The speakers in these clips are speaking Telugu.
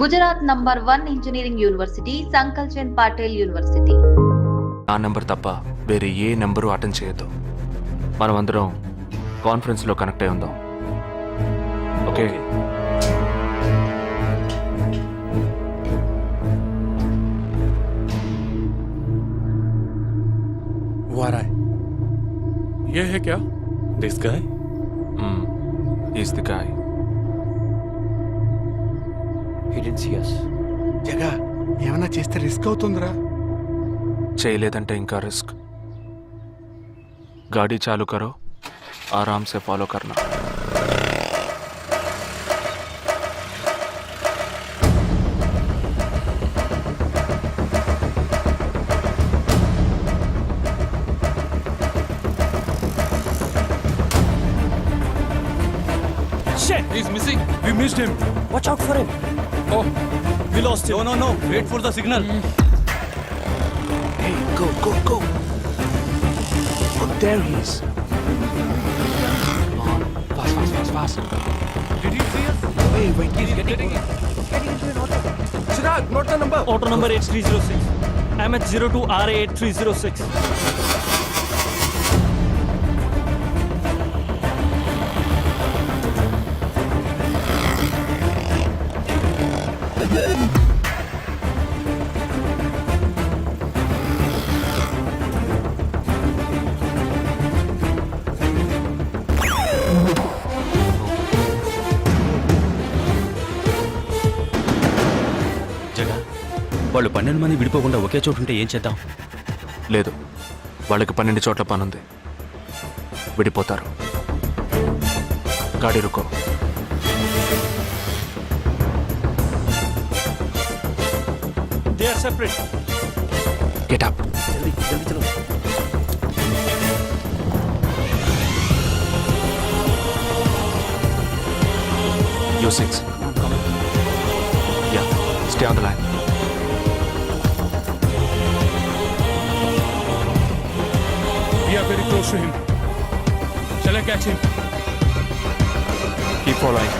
Gujarat number one engineering university Sankal Chand Patel university నా నెంబర్ తప్ప వేరే ఏ నెంబరు అటెండ్ చేయొద్దు మనం అందరం కాన్ఫరెన్స్లో కనెక్ట్ అయి ఉందాం ఓకే वो आ रहा है ये है क्या This guy? Is the guy Jaga ఏమన్నా చేస్తే రిస్క్ అవుతుందిరా చేయలేదంటే ఇంకా రిస్క్ గాడి చాలు కరో ఆరామ్ సే ఫాలో కర్నా Shit! He's missing. We missed him. Watch out for him. Oh, We lost him. No, no, no. Wait for the signal. Mm. Hey, go, go, go. Oh, there he is. Come on, fast, fast, fast, fast. did he see us? Wait, wait, he's getting. Chirag, not the number. Auto number H306. MH02 RA8306. Jaga వాళ్ళు పన్నెండు మంది విడిపోకుండా ఒకే చోటు ఉంటే ఏం చేద్దాం? లేదు. వాళ్ళకి పన్నెండు చోట్ల పనుంది. విడిపోతారు. గాడి రుకో. separate. Get up. You six. Yeah. Stay on the line. We are very close to him. Shall I catch him? Keep following.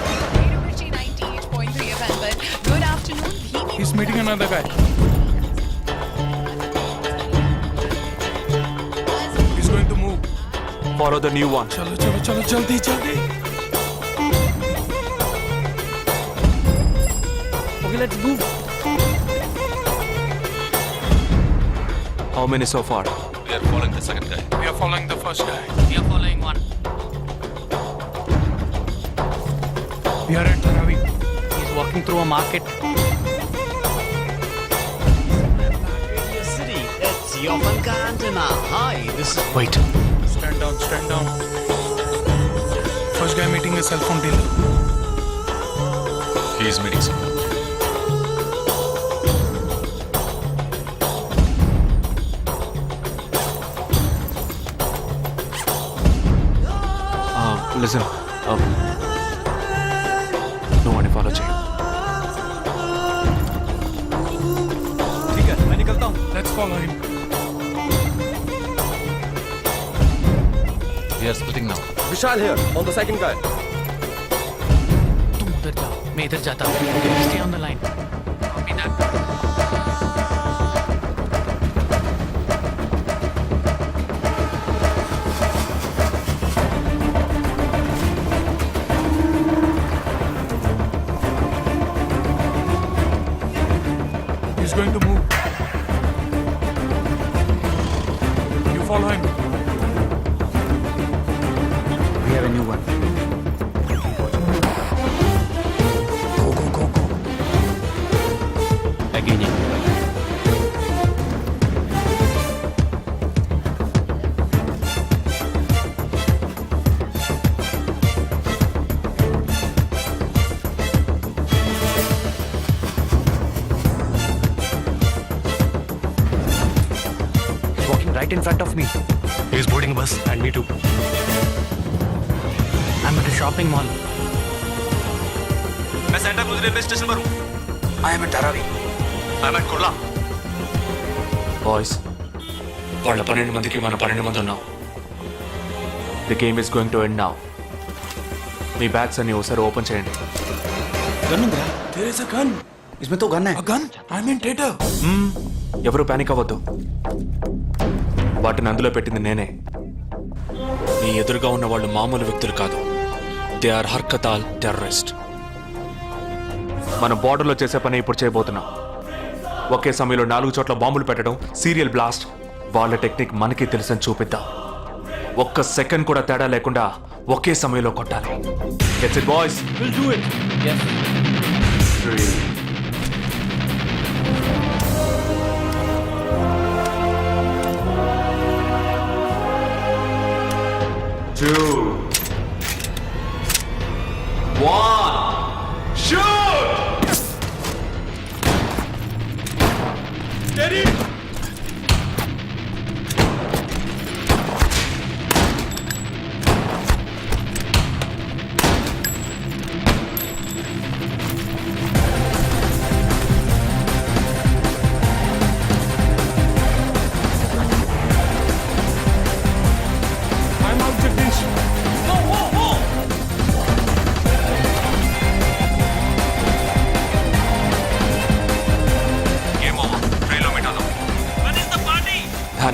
Good afternoon. He's meeting another guy. borrow the new one. Okay, let's move. How many so far? We are following the second guy. We are following the first guy. We are following one. We are at Taravi. He's walking through a market. Your. Hi, this is. Wait. down, stand down. First guy meeting a cell phone dealer. He is meeting someone. Uh, listen, um, no one follow Jay. ठीक है मैं निकलता हूँ let's follow him are splitting now. Vishal here, on the second guy. तुम उधर जाओ मैं इधर जाता हूँ stay on the line right in front of me. he is boarding a bus and me too. I'm at a shopping mall. मैं सेंटा क्रूज रेलवे स्टेशन पर हूँ I am at Dharavi. I am at Kurla boys వాళ్ళ పన్నెండు మందికి మన పన్నెండు మంది ఉన్నాం the game is going to end now me bags అన్ని ఒకసారి ఓపెన్ చేయండి గన్ ఉందిరా There is a gun. इसमें तो गन है gun I mean traitor hmm, ఎవరు పానిక్ అవ్వద్దు వాటిని అందులో పెట్టింది నేనే. నీ ఎదురుగా ఉన్న వాళ్ళు మామూలు వ్యక్తులు కాదు. They are Harkatul terrorist. మన బార్డర్లో చేసే పని ఇప్పుడు చేయబోతున్నాం. ఒకే సమయంలో నాలుగు చోట్ల బాంబులు పెట్టడం సీరియల్ బ్లాస్ట్. వాళ్ళ టెక్నిక్ మనకి తెలుసని చూపిద్దాం. ఒక్క సెకండ్ కూడా తేడా లేకుండా ఒకే సమయంలో కొట్టాలి. It boys will do it two.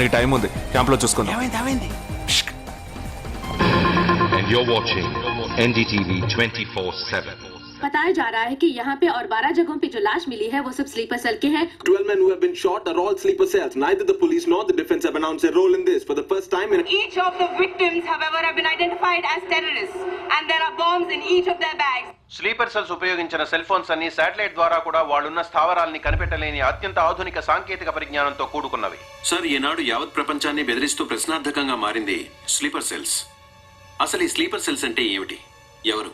దానికి టైం ఉంది. క్యాంప్లో చూసుకుందాం. ఏమైంది ఏమైంది? And you're watching NDTV 24/7. बताया जा रहा है कि यहाँ पे और 12 जगहों पे जो लाश मिली है वो सब स्लीपर सेल के हैं 12 men who have been shot are all sleeper cells. Neither the police nor the defense have announced their role in this. For the first time in Each of the victims, however, have been identified as terrorists, and there are bombs in each of their bags. Sleeper cells ఉపయోగించిన సెల్ ఫోన్స్ అన్ని శాటిలైట్ ద్వారా కూడా వాళ్ళున్న స్థావరాల్ని కనిపెట్టలేని అత్యంత ఆధునిక సాంకేతిక పరిజ్ఞానంతో కూడుకున్నవి సార్ ఈనాడు యావత్ ప్రపంచాన్ని బెదిరిస్తూ ప్రశ్నార్థకంగా మారింది స్లీపర్ సెల్స్ అసలు ఈ స్లీపర్ సెల్స్ అంటే ఏమిటి ఎవరు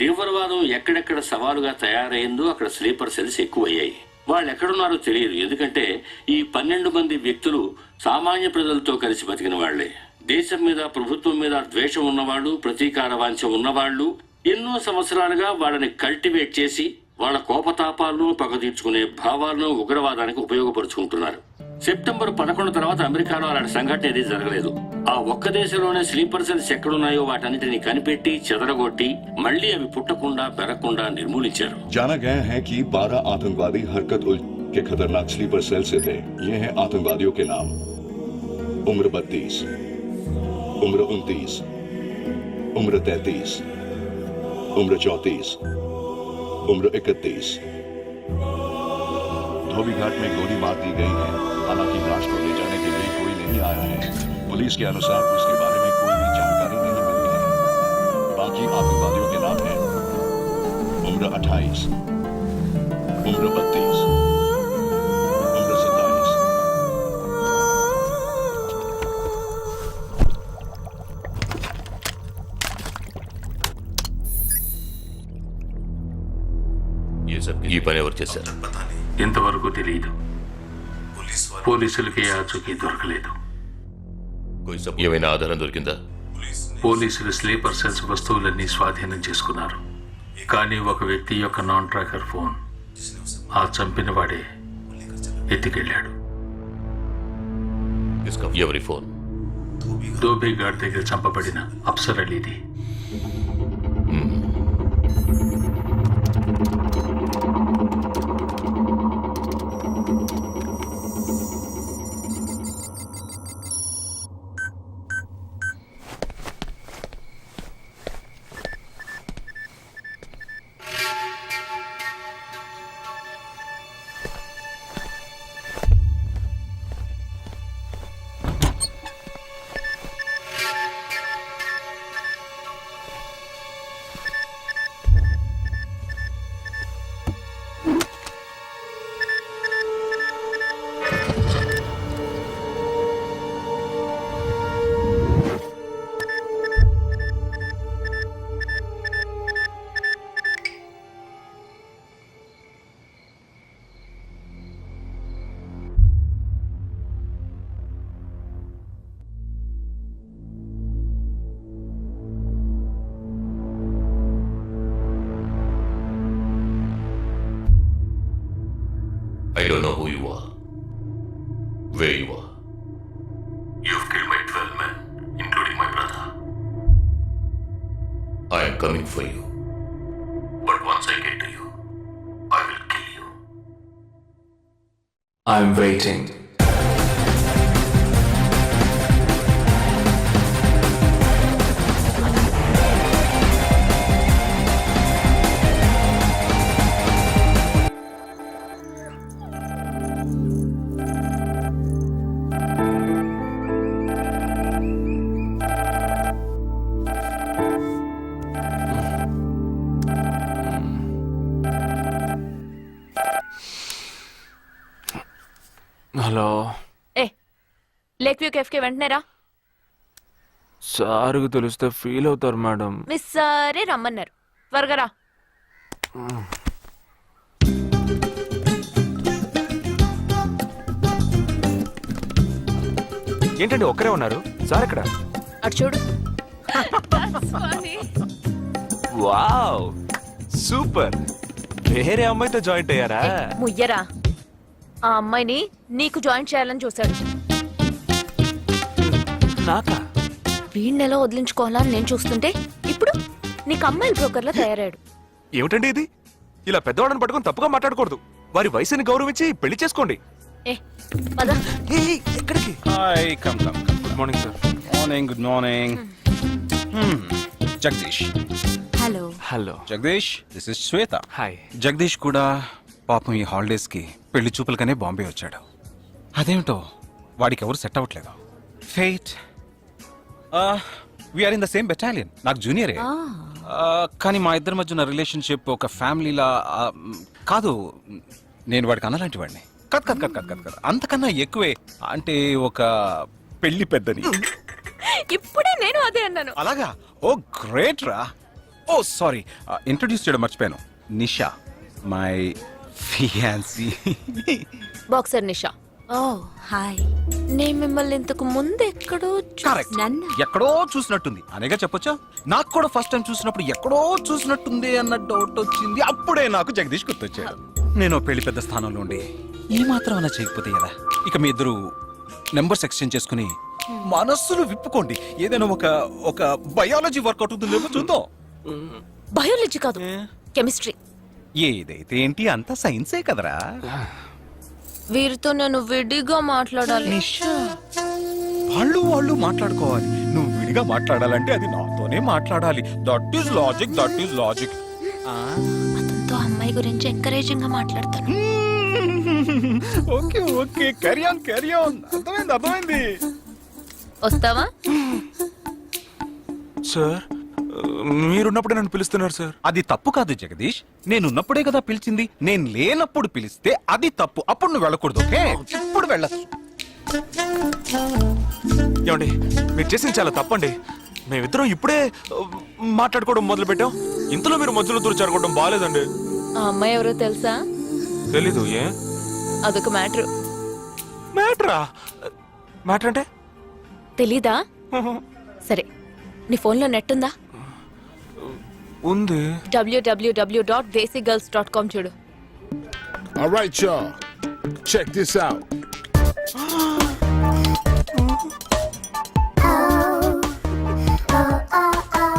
తీవ్రవాదం ఎక్కడెక్కడ సవాలుగా తయారైందో అక్కడ స్లీపర్ సెల్స్ ఎక్కువయ్యాయి. వాళ్ళు ఎక్కడున్నారో తెలియదు. ఎందుకంటే ఈ పన్నెండు మంది వ్యక్తులు సామాన్య ప్రజలతో కలిసి బతికిన వాళ్ళే దేశం మీద ప్రభుత్వం మీద ద్వేషం ఉన్నవాళ్ళు ప్రతీకార వాంఛ ఉన్నవాళ్ళు ఎన్నో సంవత్సరాలుగా వాళ్ళని కల్టివేట్ చేసి వాళ్ళ కోపతాపాలను పగ తీర్చుకునే భావాలను ఉగ్రవాదానికి ఉపయోగపరుచుకుంటున్నారు. సెప్టెంబర్ పదకొండు తర్వాత అమెరికాలో అలాంటి సంఘటన ఏది జరగలేదు ఆ ఒక్క దేశంలోనే స్లీపర్ సెల్స్ ఎక్కడున్నాయో వాటన్నిటిని కనిపెట్టి చెదరగొట్టి మళ్ళీ అవి పుట్టకుండా పెరగకుండా నిర్మూలించారు जाना गया है कि 12 आतंकवादी हरकत उल के खतरनाक स्लीपर सेल से थे ये हैं आतंकवादियों के नाम उम्र 32, उम्र 29, उम्र 33, उम्र 34, उम्र 31. धोबीघाट में गोली मार दी गई है। हालाँकि लाश को ले जाने के लिए कोई नहीं आया है। पुलिस के अनुसार उसके बारे में कोई भी जानकारी नहीं मिली है। बाकी आतंकवादियों के नाम है। उम्र अट्ठाईस। उम्र बत्तीस। ये सब ये पने सर పోలీసులకి ఆచూకీ దొరకలేదు. ఏమైనా ఆధారం దొరికిందా? పోలీసులు స్లీపర్ సెల్స్ వస్తువులన్నీ స్వాధీనం చేసుకున్నారు. కానీ ఒక వ్యక్తి యొక్క నాన్ ట్రాకర్ ఫోన్ ఆ చంపిన వాడే ఎత్తుకెళ్ళాడు. ఎవరి ఫోన్? దగ్గర చంపబడిన అప్సర్ ఐఎమ్ వ్యూ కెఫ్కి వెంటనే రా. సార్కి తెలిస్తే ఫీల్ అవుతారు మేడం. మిస్ సరే రమ్మన్నారు. త్వరగా రా. ఏంటండి ఒక్కరే ఉన్నారు? సార్ ఇక్కడ అటు చూడు. వావ్! సూపర్! వేరే అమ్మాయితో జాయింట్ అయ్యారా? ముయ్యరా. ఆ అమ్మాయిని నీకు జాయిన్ చేయాలని చూశాడు. నాకా? ఎలా వదిలించుకోవాలని నేను చూస్తుంటే ఇప్పుడు నీకు అమ్మాయిల బ్రోకర్లా తయారాడు ఏమిటండి ఇది? ఇలా పెద్దవాళ్ళని పట్టుకొని తప్పుగా మాట్లాడకూడదు. వారి వయసుని గౌరవించి పెళ్ళి చేసుకోండి. ఏ పద. ఎక్కడికి? Hi come come good morning sir morning good morning. Jagdish hello hello Jagdish this is Shweta hi Jagdish కూడా పాపం ఈ హాలిడేస్కి పెళ్ళి చూపులకనే బాంబే వచ్చాడు. అదేమిటో వాడికి ఎవరు సెట్ అవ్వట్లేదు. Fate we are in the same battalion నాకు జూనియరే కానీ మా ఇద్దరి మధ్య ఉన్న రిలేషన్షిప్ ఒక ఫ్యామిలీలా కాదు నేను వాడికి అన్నలాంటి వాడిని. కద్ కద్ కద్ కద్ కద్. కద్ అంతకన్నా ఎక్కువే అంటే ఒక పెళ్ళి పెద్దని. ఇప్పుడే నేను అదే అన్నాను. అలాగా? ఓ గ్రేట్ రా. ఓ సారీ ఇంట్రొడ్యూస్ చేయడం మర్చిపోయాను. Nisha my fiancee boxer Nisha. Oh hi నేను మిమ్మల్ని ఇంతకు ముందు ఎక్కడో కరెక్ట్ చూసినాను. ఎక్కడో చూసినట్టుంది. అనేగా చెప్పొచ్చా? నాకు కూడా ఫస్ట్ టైం చూసినప్పుడు ఎక్కడో చూసినట్టుంది అన్న డౌట్ వచ్చింది. అప్పుడే నాకు జగదీష్ గుర్తొచ్చాడు. నేను పెళ్ళి పెద్ద స్థానంలో ఉండి ఈ మాత్రం అలా చేయకపోతే కదా ఇక మీ ఇద్దరు నెంబర్స్ ఎక్స్చేంజ్ చేసుకుని మనస్సులు విప్పుకోండి. ఏదైనా ఒక ఒక బయాలజీ వర్కౌట్ అవుతుందేమో చూద్దాం. బయాలజీ కాదు. కెమిస్ట్రీ ఏదైతే ఏంటి అంత సైన్సే కదరా? వీరితో నేను విడిగా మాట్లాడాలి. నిషా. వాళ్ళు వాళ్ళు మాట్లాడుకోవాలి. నువ్వు విడిగా మాట్లాడాలంటే అది నాతోనే మాట్లాడాలి. That is logic that is logic అతనితో అమ్మాయి గురించి ఎంకరేజింగ్గా మాట్లాడతాను. Okay okay. Carry on carry on అర్థమైంది అర్థమైంది. వస్తావా? సార్ మీరున్నప్పుడే నన్ను పిలుస్తున్నారు సార్. అది తప్పు కాదు జగదీష్. నేనున్నప్పుడే కదా పిలిచింది. నేను లేనప్పుడు పిలిస్తే అది తప్పు. అప్పుడు నువ్వు వెళ్ళకూడదు ఓకే? ఇప్పుడు వెళ్ళచ్చు. ఏమండి మీరు చేసింది చాలా తప్పండి. మేమిద్దరం ఇప్పుడే మాట్లాడుకోవడం మొదలు పెట్టాం ఇంతలో మీరు మధ్యలో దూరం జరగడం బాగాలేదండి ఆ అమ్మాయి ఎవరో తెలుసా? తెలీదు ఏ? అదొక మ్యాటర్. మ్యాటరా? మ్యాటర్ అంటే? తెలీదా? సరే నీ ఫోన్లో నెట్ ఉందా? ఉంది. W W W dot desi girls dot com చూడు. All right, y'all. Check this out.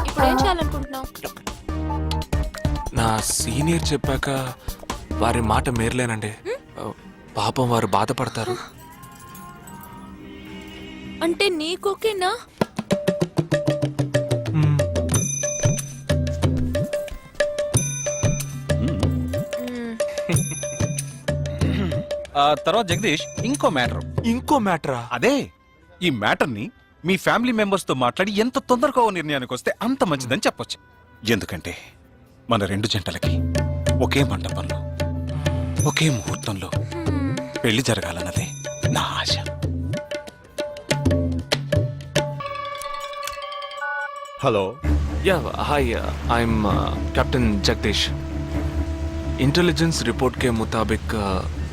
ఇప్పుడు ఏం చేయాలనుకుంటున్నావు? నా సీనియర్ చెప్పాక వారి మాట మేరలేనండి. పాపం వారు బాధపడతారు. అంటే నీకోకేనా? ఆ తర్వాత జగదీష్ ఇంకో మ్యాటర్ ఇంకో మ్యాటరా అదే ఈ మ్యాటర్ ని మీ ఫ్యామిలీ మెంబర్స్ తో మాట్లాడి ఎంత తొందరగా ఓ నిర్ణయానికి వస్తే అంత మంచిదని చెప్పొచ్చు ఎందుకంటే మన రెండు జంటలకి ఒకే మండపంలో ఒకే ముహూర్తంలో పెళ్లి జరగాలన్నదే నా ఆశ हेलो या hi I am captain Jagdish intelligence report के मुताबिक अ,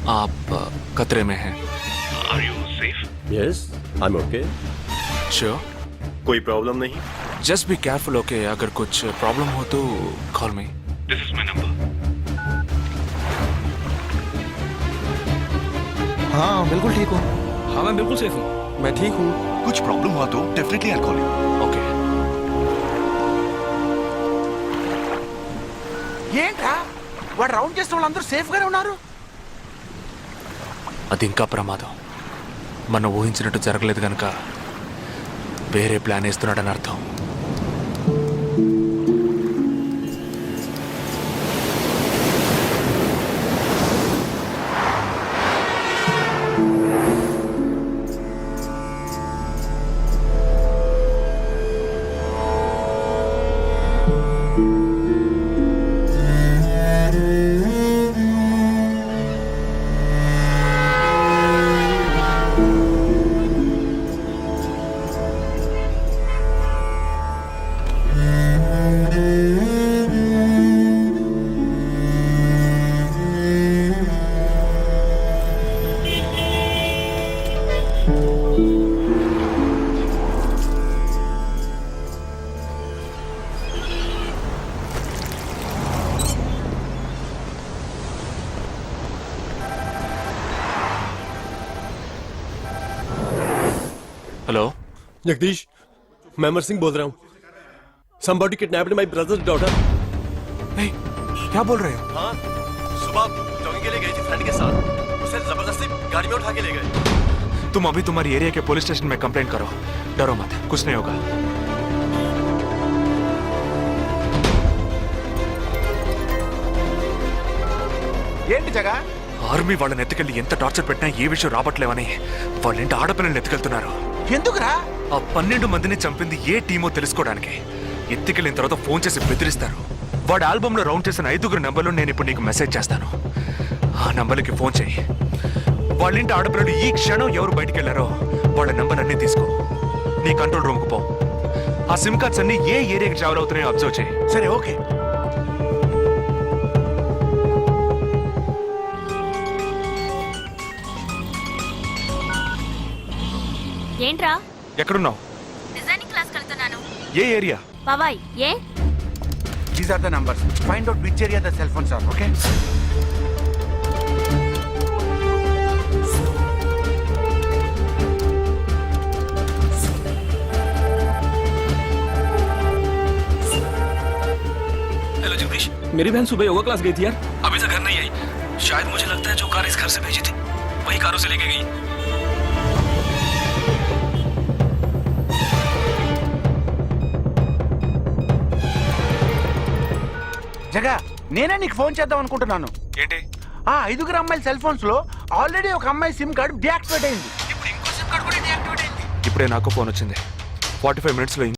आप अ, खतरे में हैं yes I am okay sure कोई प्रॉब्लम नहीं जस्ट बी केयरफुल ओके अगर कुछ प्रॉब्लम हो तो call me this is my number हाँ बिल्कुल ठीक हूँ हाँ मैं बिल्कुल सेफ हूँ मैं ठीक हूँ कुछ प्रॉब्लम हुआ तो डेफिनेटली आई कॉल ओके ఏంట్రా వాడు రౌండ్ చేసిన వాళ్ళందరూ సేఫ్ గానే ఉన్నారు అది ఇంకా ప్రమాదం. మనం ఊహించినట్టు జరగలేదు కనుక వేరే ప్లాన్ వేస్తున్నాడని అర్థం. जगदीश मैं अमर सिंह बोल रहा हूँ। Somebody kidnapped my brother's daughter नहीं क्या बोल रहे हो? हाँ सुबह जॉगिंग के लिए गए थे फ्रेंड के साथ। उसे ज़बरदस्ती गाड़ी में उठा के ले गए। तुम अभी तुम्हारी एरिया के पुलिस स्टेशन में कंप्लेंट करो। डरो मत कुछ नहीं होगा। ఏంటి జగ ఆర్మీ వాళ్ళని ఎత్తుకెళ్ళి ఎంత టార్చర్ పెట్టినా ఏ విషయం రాబట్లేవని వాళ్ళింటి ఆడపిల్లల్ని ఎత్తుకెళ్తున్నారు? ఎందుకురా? ఆ పన్నెండు మందిని చంపింది ఏ టీమో తెలుసుకోవడానికి. ఎత్తుకెళ్ళిన తర్వాత ఫోన్ చేసి బెదిరిస్తారు. వాడి ఆల్బంలో రౌండ్ చేసిన ఐదుగురు నంబర్లు నేను ఇప్పుడు నీకు మెసేజ్ చేస్తాను. ఆ నంబర్లకి ఫోన్ చేయి. వాళ్ళ ఇంటి ఆడపిల్లలు ఈ క్షణం ఎవరు బయటికి వెళ్ళారో వాళ్ళ నంబర్ అన్ని తీసుకో. నీ కంట్రోల్ రూమ్కి పో. ఆ సిమ్ కార్డ్స్ అన్ని ఏ ఏరియాకి ట్రావెల్ అవుతున్నాయో అబ్జర్వ్ చేయి. సరే ఓకే. ఏంట్రా? ఎక్కడున్నావు డిజైనింగ్ క్లాస్ వెళ్తున్నాను ఏ ఏరియా బాబాయ్ ఏ these are the numbers find out which area the cell phones are okay hello Jagdish मेरी बहन सुबह योगा क्लास गई थी यार अभी तक घर नहीं आई शायद मुझे लगता है जो कार इस घर से भेजी थी वही कार उसे लेके गई జగా నేనే నీకు ఫోన్ చేద్దాం అనుకుంటున్నాను. ఏంటి? ఆ ఐదుగురు అమ్మాయిల సెల్ ఫోన్స్లో ఆల్రెడీ ఒక అమ్మాయి సిమ్ కార్డ్ డియాక్టివేట్ అయింది. ఇప్పుడు ఇంకో సిమ్ కార్డ్ కూడా డియాక్టివేట్ అయింది. ఇప్పుడే నాకు ఫోన్ వచ్చింది. ఫార్టీ ఫైవ్ మినిట్స్లో